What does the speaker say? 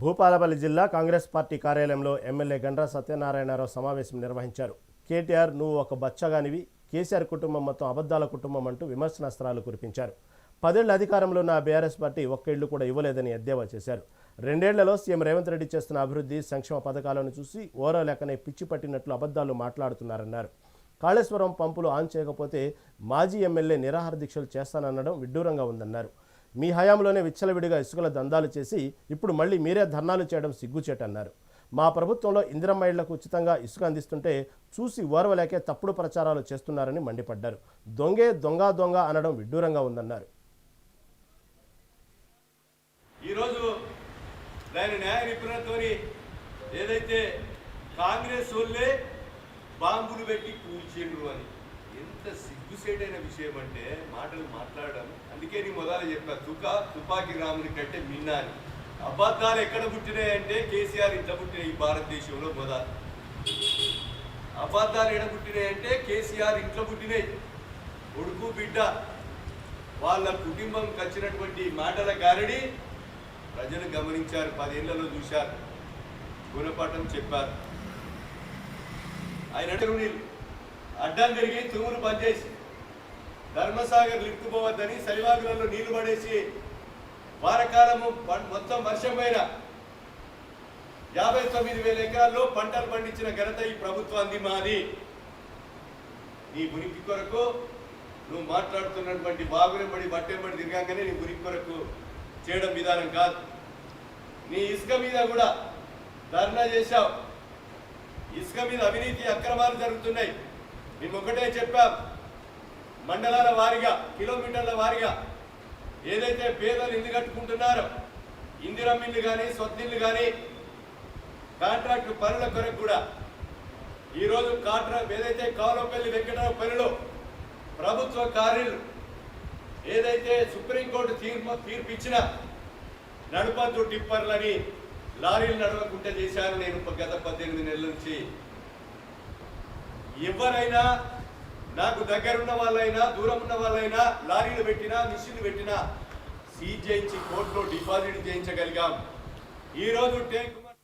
భూపాలపల్లి జిల్లా కాంగ్రెస్ పార్టీ కార్యాలయంలో ఎమ్మెల్యే గండ్ర సత్యనారాయణరావు సమావేశం నిర్వహించారు. కేటీఆర్ నువ్వు ఒక బచ్చగానివి కేసీఆర్ కుటుంబం మొత్తం అబద్ధాల కుటుంబం అంటూ విమర్శనాస్త్రాలు కురిపించారు. పదేళ్ళ అధికారంలో ఉన్న బీఆర్ఎస్ పార్టీ ఒక్క ఇళ్ళు కూడా ఇవ్వలేదని ఎద్దేవా చేశారు. రెండేళ్ళలో సీఎం రేవంత్ రెడ్డి చేస్తున్న అభివృద్ధి సంక్షేమ పథకాలను చూసి ఓరో లెక్కనే పిచ్చి పట్టినట్లు అబద్ధాలు మాట్లాడుతున్నారన్నారు. కాళేశ్వరం పంపులు ఆన్ చేయకపోతే మాజీ ఎమ్మెల్యే నిరాహార దీక్షలు చేస్తానన్నడం విడ్డూరంగా ఉందన్నారు. మీ హయాంలోనే విచ్చలవిడిగా ఇసుకల దందాలు చేసి ఇప్పుడు మళ్ళీ మీరే ధర్నాలు చేయడం సిగ్గుచేటన్నారు. మా ప్రభుత్వంలో ఇందిరమ్మైళ్ళకు ఉచితంగా ఇసుక అందిస్తుంటే చూసి ఓర్వలేకే తప్పుడు ప్రచారాలు చేస్తున్నారని మండిపడ్డారు. దొంగే దొంగ దొంగ అనడం విడ్డూరంగా ఉందన్నారు. ఈరోజు దాని న్యాయ నిపుణులతో ఏదైతే కాంగ్రెస్ వాళ్ళే బాంబులు పెట్టి కూల్చిండ్రు అని. ఎంత సిగ్గుసేటైన విషయం అంటే మాటలు మాట్లాడడం. అందుకే నీ మొదలు చెప్పా తుక తుపాకి రాముని కంటే మిన్నా అని అబద్ధాలు ఎక్కడ పుట్టినాయంటే కేసీఆర్ ఇంట్లో పుట్టినాయి ఈ భారతదేశంలో మొదలు అబద్ధాలు ఎక్కడ పుట్టినాయంటే కేసీఆర్ ఇంట్లో పుట్టినాయి. కొడుకు బిడ్డ వాళ్ళ కుటుంబం వచ్చినటువంటి మాటల గారిని ప్రజలు గమనించారు పదేళ్ళలో చూశారు. గుణపాఠం చెప్పారు. ఆయన నీళ్ళు అడ్డం తిరిగి తుమ్ములు పనిచేసి ధర్మసాగర్ లిక్కుపోవద్దని సలివాగులలో నీళ్ళు పడేసి వారకాలము మొత్తం వర్షం పైన యాభై తొమ్మిది వేల ఎకరాల్లో పంటలు పండించిన ఘనత ఈ ప్రభుత్వాన్ని మాది. నీ ఉనికి కొరకు నువ్వు మాట్లాడుతున్నటువంటి బాగునెంబడి బట్టెంబడి తిరగాకనే నీ ఉనికి కొరకు చేయడం విధానం కాదు. నీ ఇసుక మీద కూడా ధర్నా చేశావు. ఇసుక మీద అవినీతి అక్రమాలు జరుగుతున్నాయి. మేము ఒకటే చెప్పాం. మండలాల వారీగా కిలోమీటర్ల వారీగా ఏదైతే పేదలు ఇల్లు కట్టుకుంటున్నారో ఇందిరమ్మిల్లు కానీ సొత్తిల్లు కానీ కాంట్రాక్ట్ పనుల కొరకు కూడా ఈరోజు కాంట్రాక్ట్ ఏదైతే కావలపల్లి వెంకటరావు పనిలో ప్రభుత్వ కార్యులు ఏదైతే సుప్రీంకోర్టు తీర్పు తీర్పు ఇచ్చిన నడపద్దు టిప్పర్లని లారీలు నడవకుండా చేశాను నేను గత పద్దెనిమిది నెలల నుంచి ఎవరైనా నాకు దగ్గరున్న వాళ్ళైనా దూరం ఉన్న వాళ్ళైనా లారీలు పెట్టినా మిషన్లు పెట్టినా సీజ్ చేయించి కోర్టులో డిపాజిట్ చేయించగలిగాం. ఈరోజు టేక్